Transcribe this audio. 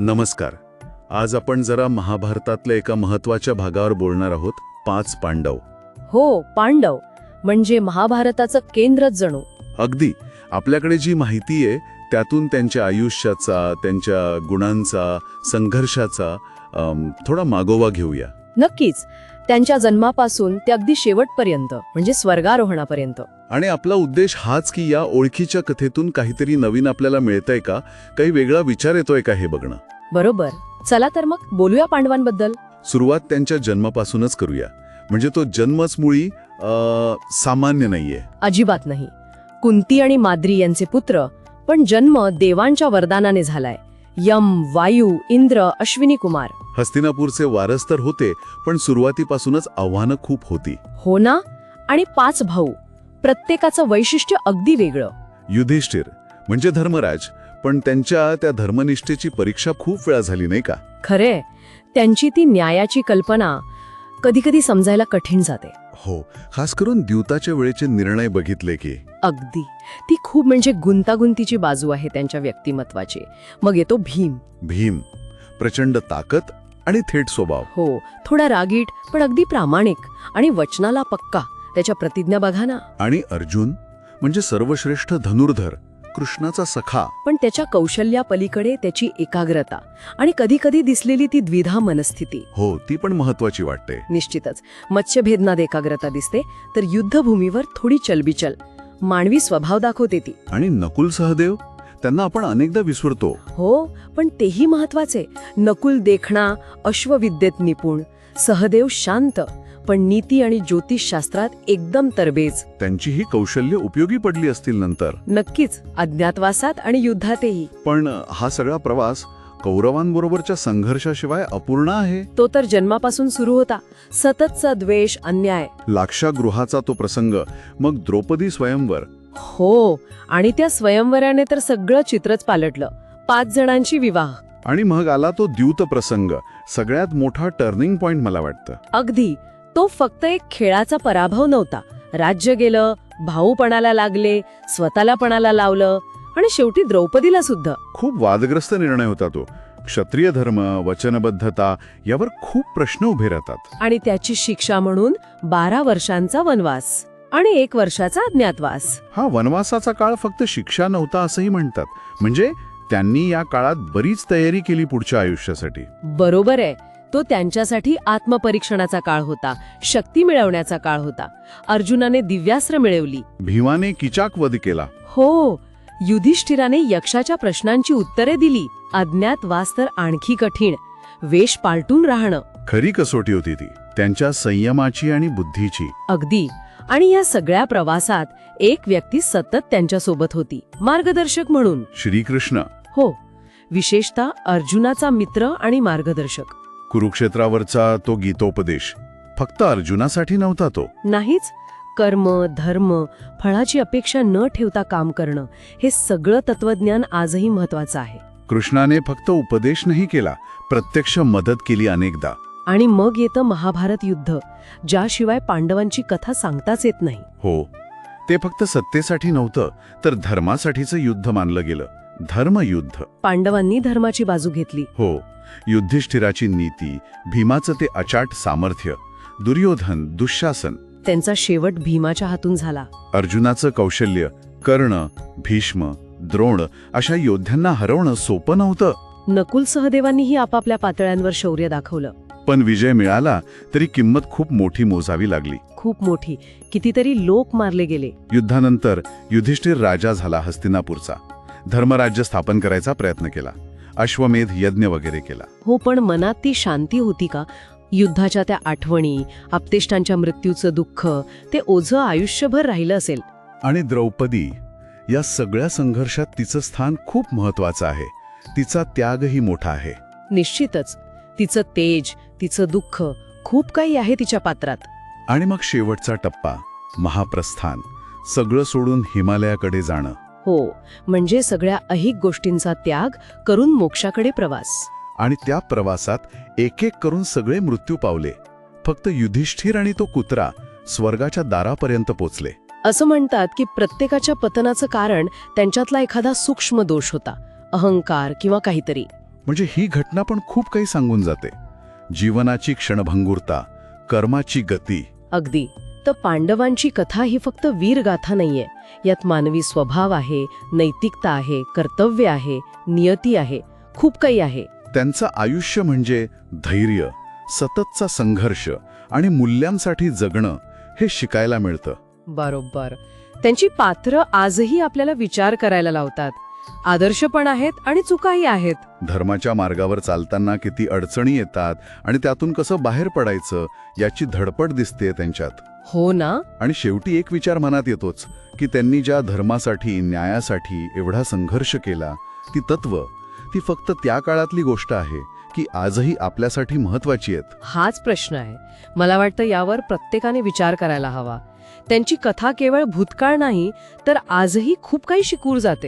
नमस्कार. आज आपण जरा महाभारतातल्या एका महत्त्वाच्या भागावर बोलणार आहोत पाच पांडव. हो पांडव. म्हणजे महाभारताचं केंद्रच जणू. अगदी. आपल्याकडे जी माहिती आहे त्यातून त्यांच्या आयुष्याचा त्यांच्या गुणांचा संघर्षाचा थोडा मागोवा घेऊया. नक्कीच. त्यांच्या जन्मापासून ते अगदी शेवटपर्यंत म्हणजे स्वर्गारोहणापर्यंत. आणि आपला उद्देश हाच की या ओळखीच्या कथेतून काहीतरी नवीन आपल्याला मिळतंय का? काही वेगळा विचार येतोय का हे बघणं? बरोबर. चला तर मग बोलूया पांडवांबद्दल. सुरुवात त्यांच्या जन्मापासूनच करूया. म्हणजे तो जन्मच मुळी अ, सामान्य नाहीये. अजिबात नाही. कुंती आणि माद्री यांचे पुत्र पण जन्म देवांच्या वरदानाने झालाय. यम वायू इंद्र अश्विनी कुमार. हस्तिनापूरचे वारस तर होते पण सुरुवातीपासूनच आव्हानं खूप होती. हो ना? आणि पाच भाऊ. प्रत्येकाचं वैशिष्ट्य अगदी वेगळं. युधिष्ठिर म्हणजे धर्मराज पण त्यांच्या त्या धर्मनिष्ठेची परीक्षा खूप वेळा झाली नाही का? खरे त्यांची ती न्यायाची कल्पना कधी कधी समजायला कठीण जाते. हो खास करून द्यूताच्या वेळेचे निर्णय बघितले की. अगदी. ती खूप म्हणजे गुंतागुंतीची बाजू आहे त्यांच्या व्यक्तिमत्वाची. मग येतो भीम. भीम. प्रचंड ताकद आणि थेट स्वभाव. हो थोडा रागीट पण अगदी प्रामाणिक आणि वचनाला पक्का. त्याच्या प्रतिज्ञा बघा ना. आणि अर्जुन म्हणजे सर्वश्रेष्ठ धनुर्धर कृष्णाचा सखा. पण त्याच्या कौशल्यापलीकडे त्याची एकाग्रता आणि कधी कधी दिसलेली ती द्विधा मनस्थिती. हो ती पण महत्वाची वाटते. निश्चितच. मत्स्यभेदनात एकाग्रता दिसते तर युद्धभूमीवर थोडी चलबिचल. मानवी स्वभाव दाखवते ती. आणि नकुल सहदेव? त्यांना आपण अनेकदा विसरतो. हो पण तेही महत्त्वाचे. नकुल देखणा अश्वविद्येत निपुण. सहदेव शांत पण नीती आणि ज्योतिषशास्त्रात एकदम तरबेज. त्यांची ही कौशल्य उपयोगी पडली असतील नंतर. नक्कीच अज्ञातवासात आणि युद्धातही. पण हा सगळा प्रवास कौरवांबरोबरच्या संघर्षाशिवाय अपूर्ण आहे? तो तर जन्मापासून सुरू होता. सततचा द्वेष अन्याय. लाक्षागृहाचा तो प्रसंग मग द्रौपदी स्वयंवर. हो आणि त्या स्वयंवराने तर सगळं चित्रच पालटलं. पाच जणांची विवाह. आणि मग आला तो द्यूत प्रसंग. सगळ्यात मोठा टर्निंग पॉइंट मला वाटतं. अगदी. तो फक्त एक खेळाचा पराभव नव्हता. राज्य गेलं भाऊपणाला लागले स्वतःला पणाला लावलं आणि शेवटी द्रौपदीला सुद्धा. खूप वादग्रस्त निर्णय होता तो. क्षत्रिय धर्म वचनबद्धता यावर खूप प्रश्न उभे राहतात. आणि त्याची शिक्षा म्हणून बारा वर्षांचा वनवास. आणि एक वर्षाचा अज्ञातवास. हा वनवासाचा काळ फक्त शिक्षा नव्हता असंही म्हणतात. म्हणजे त्यांनी या काळात बरीच तयारी केली पुढच्या आयुष्यासाठी. बरोबर आहे. तो त्यांच्यासाठी आत्मपरीक्षणाचा काळ होता. शक्ती मिळवण्याचा काळ होता. अर्जुनाने दिव्यास्त्र मिळवली. भीमाने किचाक वध केला. हो. युधिष्ठिराने यक्षाच्या प्रश्नांची उत्तरे दिली. अज्ञातवास तर आणखी कठीण. वेश पालटून राहणं. खरी कसोटी होती ती. त्यांच्या संयमाची आणि बुद्धीची. अगदी. आणि या सगळ्या प्रवासात एक व्यक्ती सतत त्यांच्यासोबत होती मार्गदर्शक म्हणून. श्रीकृष्ण. हो विशेषतः अर्जुनाचा मित्र आणि मार्गदर्शक. कुरुक्षेत्रावरचा तो गीतोपदेश. फक्त अर्जुनासाठी नव्हता तो. नाहीच कर्म धर्म फळाची अपेक्षा न ठेवता काम करणं हे सगळं तत्वज्ञान आजही महत्वाचं आहे. कृष्णाने फक्त उपदेश नाही केला प्रत्यक्ष मदत केली अनेकदा. आणि मग येतं महाभारत युद्ध ज्याशिवाय पांडवांची कथा सांगताच येत नाही. हो ते फक्त सत्तेसाठी नव्हतं तर धर्मासाठीचं युद्ध मानलं गेलं धर्मयुद्ध. पांडवांनी धर्माची बाजू घेतली. हो युधिष्ठिराची नीती भीमाचं ते अचाट सामर्थ्य दुर्योधन दुःशासन. त्यांचा शेवट भीमाच्या हातून झाला. अर्जुनाचं कौशल्य कर्ण भीष्म द्रोण अशा योद्ध्यांना हरवणं सोपं नव्हतं. नकुल सहदेवांनीही आपापल्या पातळ्यांवर शौर्य दाखवलं. पण विजय मिळाला तरी किंमत खूप मोठी मोजावी लागली. खूप मोठी. कितीतरी लोक मारले गेले. युद्धानंतर युधिष्ठिर राजा झाला हस्तिनापूरचा. धर्मराज्य स्थापन करायचा प्रयत्न केला. अश्वमेध यज्ञ वगैरे केला. हो पण मनात ती शांती होती का? युद्धाच्या त्या आठवणी आपतेष्टांच्या मृत्यूचं दुःख ते ओझं आयुष्यभर राहिलं असेल. आणि द्रौपदी या सगळ्या संघर्षात तिचं स्थान खूप महत्वाचं आहे. तिचा त्यागही मोठा आहे. निश्चितच. तिचं तेज तिचं दुःख खूप काही आहे तिच्या पात्रात. आणि मग शेवटचा टप्पा महाप्रस्थान. सगळं सोडून हिमालयाकडे जाणं. हो म्हणजे सगळ्या अहिक गोष्टींचा त्याग करून मोक्षाकडे प्रवास. आणि त्या प्रवासात एक एक करून सगळे मृत्यू पावले. फक्त युधिष्ठिर आणि तो कुत्रा स्वर्गाच्या दारापर्यंत पोचले. असं म्हणतात की प्रत्येकाच्या पतनाचं कारण त्यांच्यातला एखादा सूक्ष्म दोष होता अहंकार किंवा काहीतरी. म्हणजे ही घटना पण खूप काही सांगून जाते. जीवनाची क्षणभंगुरता कर्माची गती. अगदी. तर पांडवांची कथा ही फक्त वीरगाथा नाहीये. यात मानवी स्वभाव आहे नैतिकता आहे कर्तव्य आहे नियती आहे खूप काही आहे. त्यांचं आयुष्य म्हणजे धैर्य सततचा संघर्ष आणि मूल्यांसाठी जगणं हे शिकायला मिळतं. बरोबर. त्यांची पात्र आजही आपल्याला विचार करायला लावतात. आदर्श पण आहेत आणि चुकाही आहेत. धर्माच्या मार्गावर चालताना किती अडचणी येतात आणि त्यातून कसं बाहेर पडायचं याची धडपड दिसते त्यांच्यात. हो ना? आणि शेवटी एक विचार मनात येतोच की त्यांनी ज्या धर्मासाठी न्यायासाठी एवढा संघर्ष केला ती तत्व ती फक्त त्या काळातली गोष्ट आहे की आजही आपल्यासाठी महत्वाची आहेत. हाच प्रश्न आहे. मला वाटतं यावर प्रत्येकाने विचार करायला हवा. त्यांची कथा केवळ भूतकाळ नाही तर आजही खूप काही शिकूर जाते.